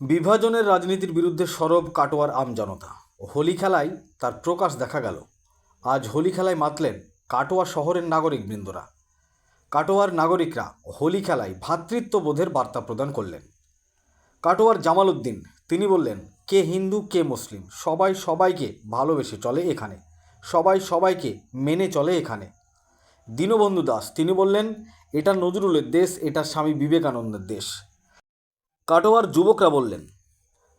বিভাজনের রাজনীতির বিরুদ্ধে সরব কাটোয়ার আমজনতা হোলি খেলায় তার প্রকাশ দেখা গেল। আজ হোলি খেলায় মাতলেন কাটোয়া শহরের নাগরিকবৃন্দরা। কাটোয়ার নাগরিকরা হোলি খেলায় ভ্রাতৃত্ববোধের বার্তা প্রদান করলেন। কাটোয়ার জামাল উদ্দিন তিনি বললেন, কে হিন্দু, কে মুসলিম, সবাই সবাইকে ভালোবেসে চলে এখানে, সবাই সবাইকে মেনে চলে এখানে। দীনবন্ধু দাস, তিনি বললেন, এটা নজরুলের দেশ, এটা স্বামী বিবেকানন্দের দেশ। কাটোয়ার যুবকরা বললেন,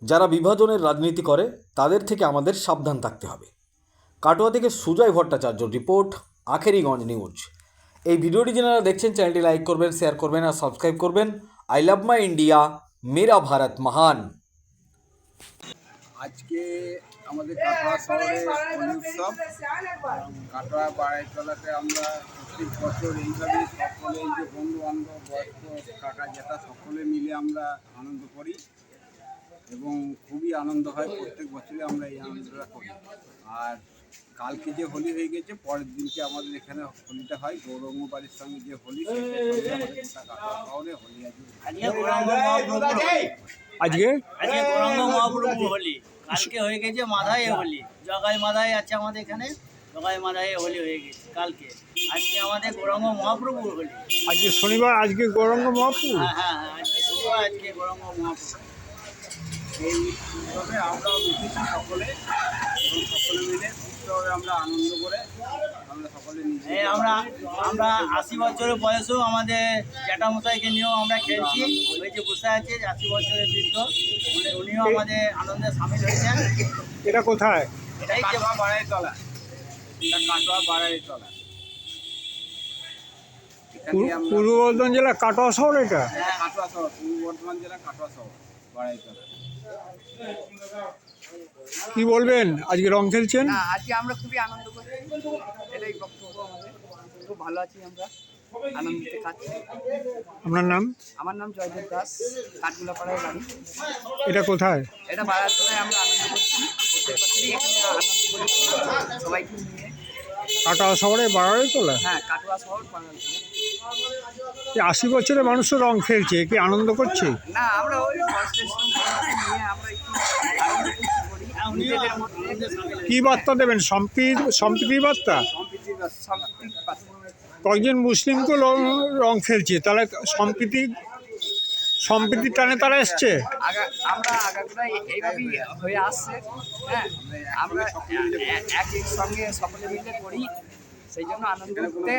যারা বিভাজনের রাজনীতি করে, তাদের থেকে আমাদের সাবধান থাকতে হবে। কাটোয়া থেকে সুজয় ভট্টাচার্য রিপোর্ট, আখেরিগঞ্জ নিউজ। এই ভিডিওটি যারা দেখছেন, চ্যানেলটি লাইক করবেন, শেয়ার করবেন আর সাবস্ক্রাইব করবেন। আই লাভ মাই ইন্ডিয়া, মেরা ভারত মহান। আজকে আমাদের কাটোয়া শহরে উৎসব। কাটোয়া বাড়াইতলাতে আমরা প্রত্যেক বছর এইভাবে সকলে যে বন্ধু বান্ধব বয়স্ক কাকা জেঠা সকলে মিলে আমরা আনন্দ করি এবং খুবই আনন্দ হয় প্রত্যেক বছরই আমরা এই আনন্দটা করি। আর কালকে যে হোলি হয়ে গেছে, পরের দিনকে আমাদের এখানে হোলিটা হয়। গৌরঙ্গ বাড়ির সঙ্গে যে হোলি কাটোয়া শহরে হোলি আছে আজকে? আজকে গৌরাঙ্গ মহাপ্রভু হোলি। আজকে হয়ে গেছে মাধায় হোলি। জগাই মাধায় আছে আমাদের এখানে জগাই মাধায় হোলি হয়ে গেছে কালকে। আজকে আমাদের গৌরাঙ্গ মহাপ্রভু হোলি। আজকে শনিবার আজকে গৌরাঙ্গ মহাপ্রভু হ্যাঁ হ্যাঁ হ্যাঁ, আজকে শনিবার আজকে গৌরাঙ্গ মহাপ্রভু এই উৎসবে আমরাও সকলে। এবং সকলে মিলে উৎসবে আমরা আনন্দ করে আমরা সকলে নিজে আমরা আমরা আশি বছরের বয়সেও আমাদের জ্যাঠামশাইকে নিয়েও আমরা খেলছি। ওই যে বসে আছে আশি বছরের বৃদ্ধ। উনি- উনিও আমাদের আনন্দে সামিল হয়েছেন। এটা কোথায়? এটাই যে কাটোয়া বাড়াই তলা এটা কাটোয়া বাড়াই তলা এখানে পূর্ব- বর্ধমান জেলা কাটোয়া শহর এটা? হ্যাঁ, কাটোয়া শহর। পূর্ব বর্ধমান জেলা কাটোয়া শহর। কি বলবেন? আজকে রং খেলছেন? না আজকে আমরা খুবই আনন্দ করছি এটাই বক্তব্য। আমাদের খুব ভালো আছি আমরা। আনন্দিতে কাটছি। আপনার নাম? আমার নাম জয়দেব দাস কাঠগুলা পাড়ায় বাড়ি। এটা কোথায়? এটা বাড়ার জন্য আমরা আনন্দ করছি। প্রত্যেক বছরই এখানে আনন্দ করি। সবাইকে নিয়ে। কাটোয়া শহরে বাড়ারে তোলা হ্যাঁ কাটুয়া শহর আশি বছরের মানুষও রং খেলছে কি আনন্দ করছে? না আমরা ওই কি বার্তা দেবেন? সম্প্রীতি সম্প্রীতির বার্তা। কয়েকজন মুসলিমকে রং- রং খেলছে তাহলে সম্প্রীতি সম্প্রীতির টানে তারা এসছে? আগা আমরা আগাগোড়া এইভাবেই হয়ে আসছে হ্যাঁ? আমরা এ- একই সঙ্গে সকলে মিলে করি সেই জন্য আনন্দ করতে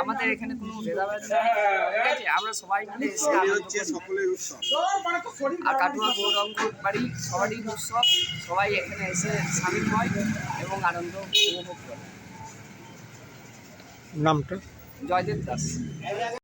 আমাদের এখানে কোনো ভেদাভেদ নেই। ঠিক আছে আমরা সবাই মিলে এসে আর কাটুয়া গৌরঙ্গ বাড়ি সবারই উৎসব সবাই এখানে এসে সামিল হয় এবং আনন্দ উপভোগ করে। নামটা? জয়দেব দাস।